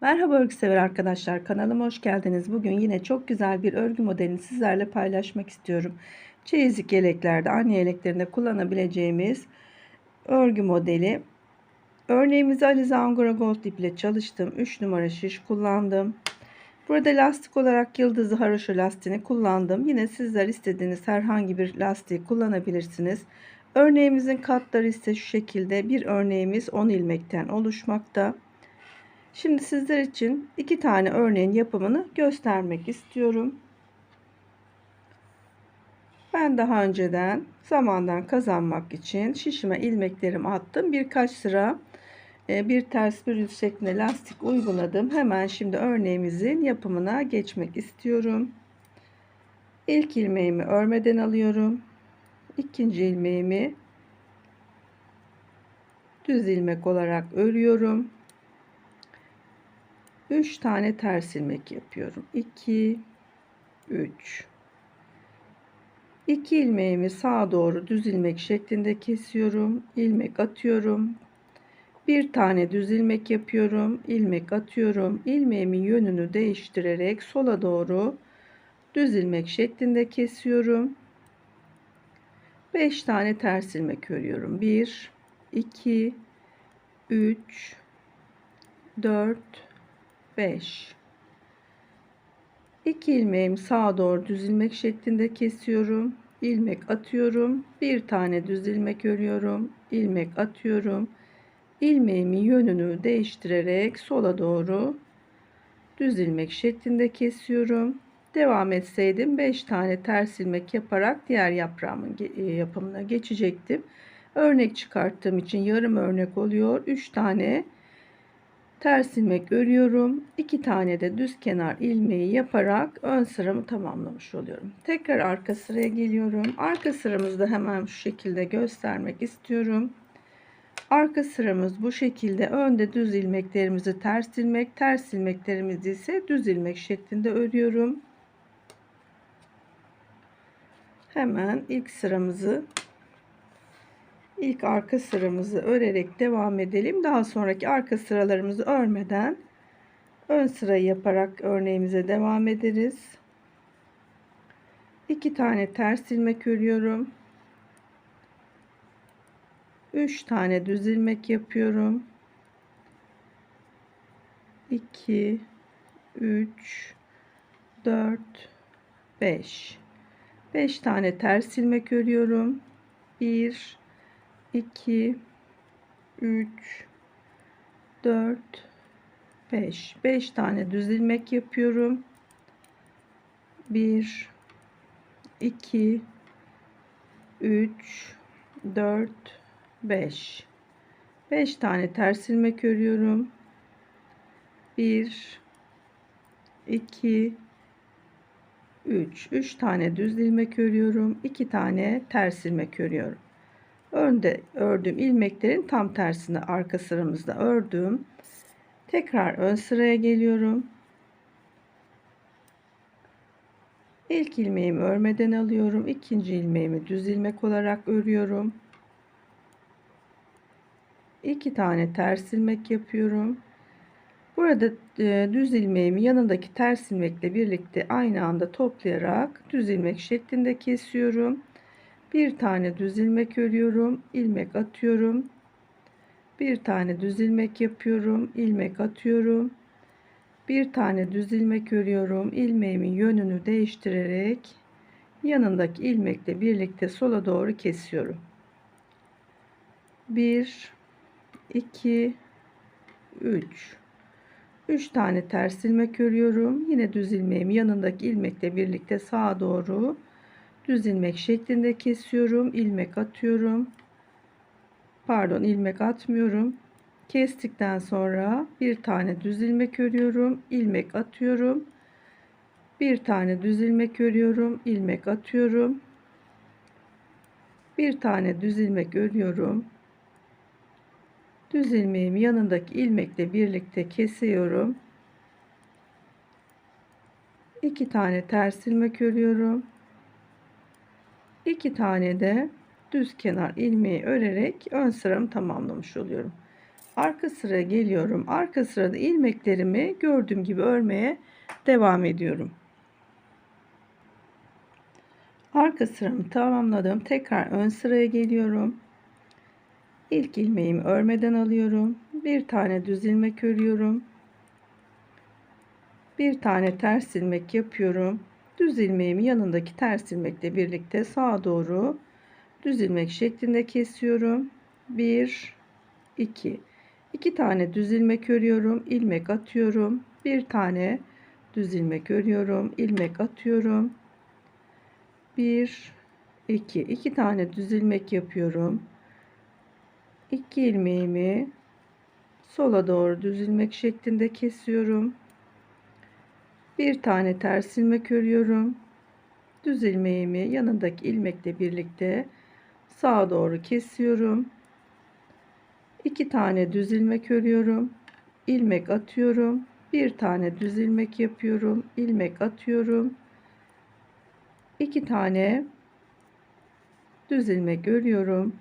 Merhaba örgü sever arkadaşlar kanalıma hoş geldiniz. Bugün yine çok güzel bir örgü modelini sizlerle paylaşmak istiyorum. Çeyizlik yeleklerde, anne yeleklerinde kullanabileceğimiz örgü modeli. Örneğimizi Alize Angora Gold ip çalıştım. 3 numara şiş kullandım. Burada lastik olarak yıldızlı haroşa lastiğini kullandım. Yine sizler istediğiniz herhangi bir lastiği kullanabilirsiniz. Örneğimizin katları ise şu şekilde. Bir örneğimiz 10 ilmekten oluşmakta. Şimdi sizler için iki tane örneğin yapımını göstermek istiyorum. Ben daha önceden zamandan kazanmak için şişime ilmeklerimi attım. Birkaç sıra e, bir ters bir yüz şeklinde lastik uyguladım. Hemen şimdi örneğimizin yapımına geçmek istiyorum. İlk ilmeğimi örmeden alıyorum. İkinci ilmeğimi düz ilmek olarak örüyorum. 3 tane ters ilmek yapıyorum. 2 3 2 ilmeğimi sağa doğru düz ilmek şeklinde kesiyorum. ilmek atıyorum. Bir tane düz ilmek yapıyorum. ilmek atıyorum. ilmeğimin yönünü değiştirerek sola doğru düz ilmek şeklinde kesiyorum. 5 tane ters ilmek örüyorum. 1 2 3 4 5 2 ilmeğimi sağa doğru düz ilmek şeklinde kesiyorum. İlmek atıyorum. Bir tane düz ilmek örüyorum. İlmek atıyorum. İlmeğimin yönünü değiştirerek sola doğru düz ilmek şeklinde kesiyorum. Devam etseydim 5 tane ters ilmek yaparak diğer yaprağımın e, yapımına geçecektim. Örnek çıkarttığım için yarım örnek oluyor. 3 tane ters ilmek örüyorum. 2 tane de düz kenar ilmeği yaparak ön sıramı tamamlamış oluyorum. Tekrar arka sıraya geliyorum. Arka sıramızda hemen şu şekilde göstermek istiyorum. Arka sıramız bu şekilde. Önde düz ilmeklerimizi ters ilmek, ters ilmeklerimizi ise düz ilmek şeklinde örüyorum. Hemen ilk sıramızı ilk arka sıramızı örerek devam edelim. Daha sonraki arka sıralarımızı örmeden ön sırayı yaparak örneğimize devam ederiz. 2 tane ters ilmek örüyorum. 3 tane düz ilmek yapıyorum. 2 3 4 5 5 tane ters ilmek örüyorum. 1 2 3 4 5 5 tane düz ilmek yapıyorum. 1 2 3 4 5 5 tane ters ilmek örüyorum. 1 2 3 3 tane düz ilmek örüyorum. 2 tane ters ilmek örüyorum önde ördüğüm ilmeklerin tam tersini arka sıramızda ördüm. Tekrar ön sıraya geliyorum. İlk ilmeğimi örmeden alıyorum. ikinci ilmeğimi düz ilmek olarak örüyorum. İki tane ters ilmek yapıyorum. Burada e, düz ilmeğimi yanındaki ters ilmekle birlikte aynı anda toplayarak düz ilmek şeklinde kesiyorum bir tane düz ilmek örüyorum ilmek atıyorum. Bir tane düz ilmek yapıyorum ilmek atıyorum. Bir tane düz ilmek örüyorum ilmeğimin yönünü değiştirerek yanındaki ilmekle birlikte sola doğru kesiyorum. 1 2 3 3 tane ters ilmek örüyorum. Yine düz ilmeğimi yanındaki ilmekle birlikte sağa doğru düz ilmek şeklinde kesiyorum ilmek atıyorum. Pardon ilmek atmıyorum. Kestikten sonra bir tane düz ilmek örüyorum ilmek atıyorum. Bir tane düz ilmek örüyorum ilmek atıyorum. Bir tane düz ilmek örüyorum. Düz ilmeğimi yanındaki ilmekle birlikte kesiyorum. İki tane ters ilmek örüyorum 2 tane de düz kenar ilmeği örerek ön sıramı tamamlamış oluyorum. arka sıraya geliyorum. Arka sırada ilmeklerimi gördüğüm gibi örmeye devam ediyorum. Arka sıramı tamamladım. Tekrar ön sıraya geliyorum. İlk ilmeğimi örmeden alıyorum. Bir tane düz ilmek örüyorum. Bir tane ters ilmek yapıyorum. Düz ilmeğimi yanındaki ters ilmekle birlikte sağa doğru düz ilmek şeklinde kesiyorum. 1 2 2 tane düz ilmek örüyorum. ilmek atıyorum. Bir tane düz ilmek örüyorum. ilmek atıyorum. 1 2 2 tane düz ilmek yapıyorum. 2 ilmeğimi sola doğru düz ilmek şeklinde kesiyorum. Bir tane ters ilmek örüyorum. Düz ilmeğimi yanındaki ilmekle birlikte sağa doğru kesiyorum. 2 tane düz ilmek örüyorum. ilmek atıyorum. Bir tane düz ilmek yapıyorum. ilmek atıyorum. 2 tane düz ilmek örüyorum.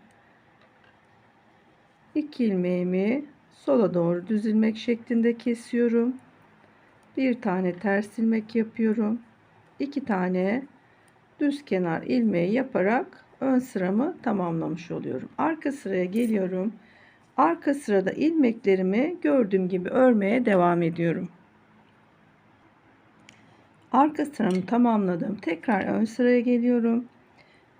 2 ilmeğimi sola doğru düz ilmek şeklinde kesiyorum. Bir tane ters ilmek yapıyorum. 2 tane düz kenar ilmeği yaparak ön sıramı tamamlamış oluyorum. Arka sıraya geliyorum. Arka sırada ilmeklerimi gördüğüm gibi örmeye devam ediyorum. Arka sıramı tamamladım. Tekrar ön sıraya geliyorum.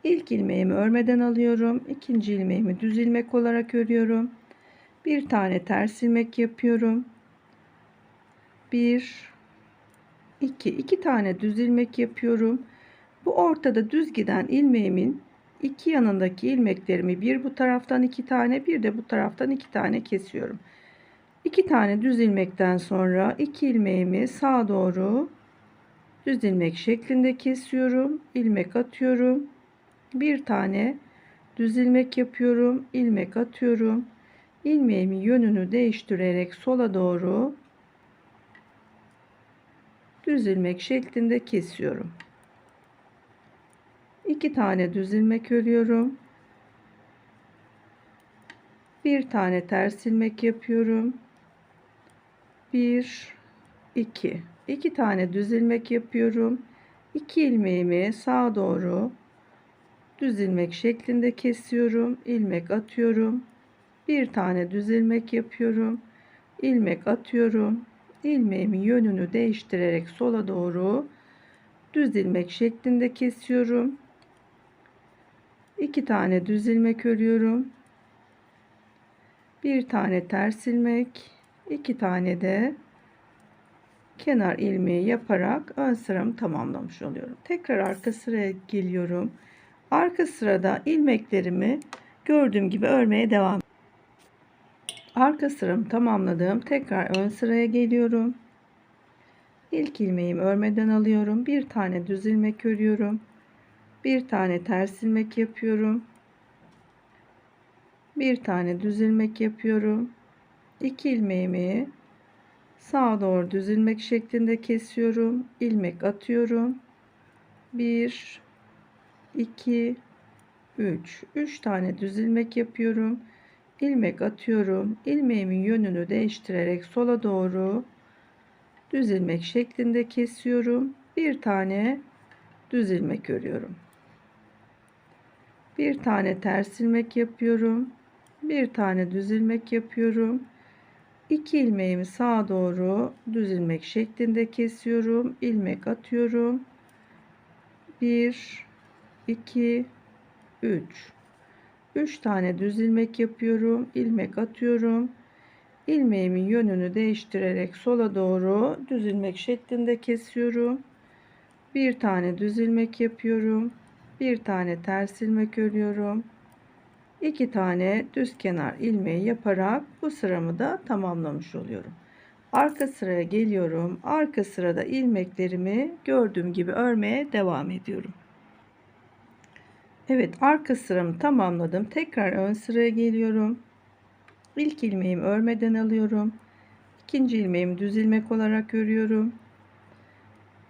İlk ilmeğimi örmeden alıyorum. İkinci ilmeğimi düz ilmek olarak örüyorum. Bir tane ters ilmek yapıyorum. Bir, iki, iki tane düz ilmek yapıyorum. Bu ortada düz giden ilmeğimin iki yanındaki ilmeklerimi bir bu taraftan iki tane bir de bu taraftan iki tane kesiyorum. İki tane düz ilmekten sonra iki ilmeğimi sağa doğru düz ilmek şeklinde kesiyorum. ilmek atıyorum. Bir tane düz ilmek yapıyorum. ilmek atıyorum. ilmeğimi yönünü değiştirerek sola doğru düz ilmek şeklinde kesiyorum. İki tane düz ilmek örüyorum. Bir tane ters ilmek yapıyorum. Bir, iki. İki tane düz ilmek yapıyorum. İki ilmeğimi sağa doğru düz ilmek şeklinde kesiyorum. ilmek atıyorum. Bir tane düz ilmek yapıyorum. ilmek atıyorum. İlmeğimin yönünü değiştirerek sola doğru düz ilmek şeklinde kesiyorum. İki tane düz ilmek örüyorum. Bir tane ters ilmek, iki tane de kenar ilmeği yaparak ön sıramı tamamlamış oluyorum. Tekrar arka sıraya geliyorum. Arka sırada ilmeklerimi gördüğüm gibi örmeye devam Arka sıramı tamamladım. Tekrar ön sıraya geliyorum. İlk ilmeğimi örmeden alıyorum. Bir tane düz ilmek örüyorum. Bir tane ters ilmek yapıyorum. Bir tane düz ilmek yapıyorum. İki ilmeğimi sağa doğru düz ilmek şeklinde kesiyorum. ilmek atıyorum. 1 2 3 3 tane düz ilmek yapıyorum. İlmek atıyorum. ilmeğimin yönünü değiştirerek sola doğru düz ilmek şeklinde kesiyorum. Bir tane düz ilmek örüyorum. Bir tane ters ilmek yapıyorum. Bir tane düz ilmek yapıyorum. 2 ilmeğimi sağa doğru düz ilmek şeklinde kesiyorum. ilmek atıyorum. 1 2 3 3 tane düz ilmek yapıyorum. ilmek atıyorum. ilmeğimin yönünü değiştirerek sola doğru düz ilmek şeklinde kesiyorum. Bir tane düz ilmek yapıyorum. Bir tane ters ilmek örüyorum. 2 tane düz kenar ilmeği yaparak bu sıramı da tamamlamış oluyorum. Arka sıraya geliyorum. Arka sırada ilmeklerimi gördüğüm gibi örmeye devam ediyorum. Evet arka sıramı tamamladım. Tekrar ön sıraya geliyorum. İlk ilmeğimi örmeden alıyorum. İkinci ilmeğimi düz ilmek olarak örüyorum.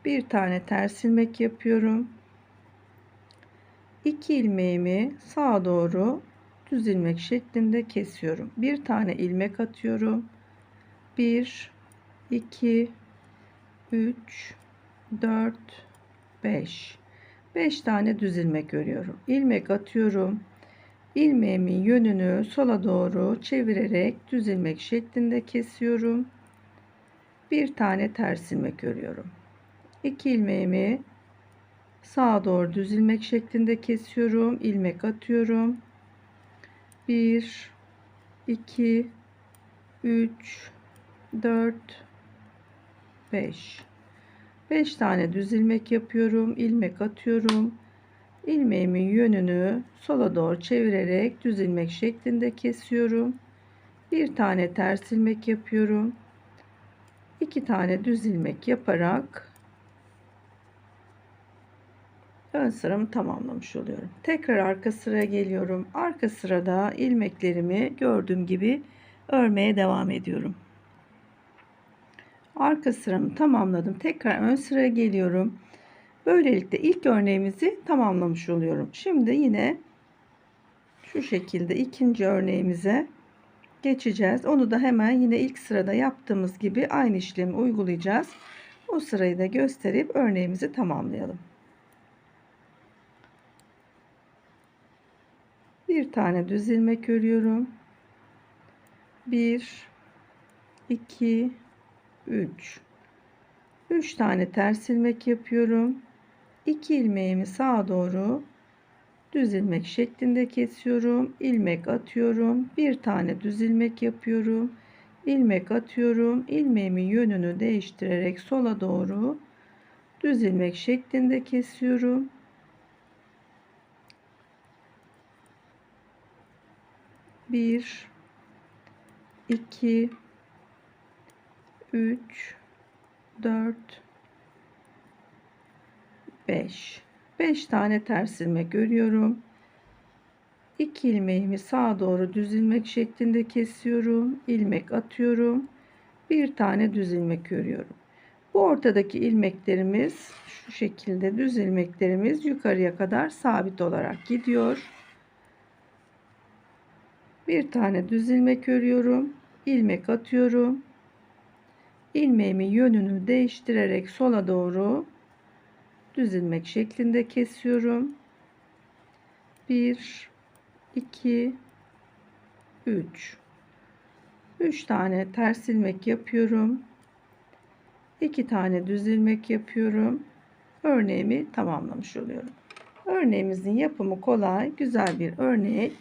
Bir tane ters ilmek yapıyorum. 2 ilmeğimi sağa doğru düz ilmek şeklinde kesiyorum. Bir tane ilmek atıyorum. 1 2 3 4 5 5 tane düz ilmek örüyorum. İlmek atıyorum. İlmeğimin yönünü sola doğru çevirerek düz ilmek şeklinde kesiyorum. Bir tane ters ilmek örüyorum. 2 ilmeğimi sağa doğru düz ilmek şeklinde kesiyorum. ilmek atıyorum. 1 2 3 4 5 5 tane düz ilmek yapıyorum. ilmek atıyorum. ilmeğimin yönünü sola doğru çevirerek düz ilmek şeklinde kesiyorum. Bir tane ters ilmek yapıyorum. 2 tane düz ilmek yaparak ön sıramı tamamlamış oluyorum. Tekrar arka sıraya geliyorum. Arka sırada ilmeklerimi gördüğüm gibi örmeye devam ediyorum. Arka sıramı tamamladım. Tekrar ön sıraya geliyorum. Böylelikle ilk örneğimizi tamamlamış oluyorum. Şimdi yine şu şekilde ikinci örneğimize geçeceğiz. Onu da hemen yine ilk sırada yaptığımız gibi aynı işlemi uygulayacağız. O sırayı da gösterip örneğimizi tamamlayalım. Bir tane düz ilmek örüyorum. 1 2 3 3 tane ters ilmek yapıyorum. 2 ilmeğimi sağa doğru düz ilmek şeklinde kesiyorum. ilmek atıyorum. Bir tane düz ilmek yapıyorum. ilmek atıyorum. ilmeğimin yönünü değiştirerek sola doğru düz ilmek şeklinde kesiyorum. Bir, iki, üç, dört, beş. 5 tane ters ilmek örüyorum. 2 ilmeğimi sağa doğru düz ilmek şeklinde kesiyorum. ilmek atıyorum. Bir tane düz ilmek örüyorum. Bu ortadaki ilmeklerimiz şu şekilde düz ilmeklerimiz yukarıya kadar sabit olarak gidiyor. Bir tane düz ilmek örüyorum. ilmek atıyorum. İlmeğimin yönünü değiştirerek sola doğru düz ilmek şeklinde kesiyorum. 1 2 3 3 tane ters ilmek yapıyorum. 2 tane düz ilmek yapıyorum. Örneğimi tamamlamış oluyorum. Örneğimizin yapımı kolay, güzel bir örnek.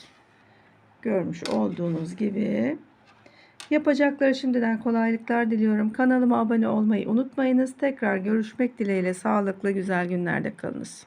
Görmüş olduğunuz gibi. Yapacakları şimdiden kolaylıklar diliyorum. Kanalıma abone olmayı unutmayınız. Tekrar görüşmek dileğiyle sağlıklı güzel günlerde kalınız.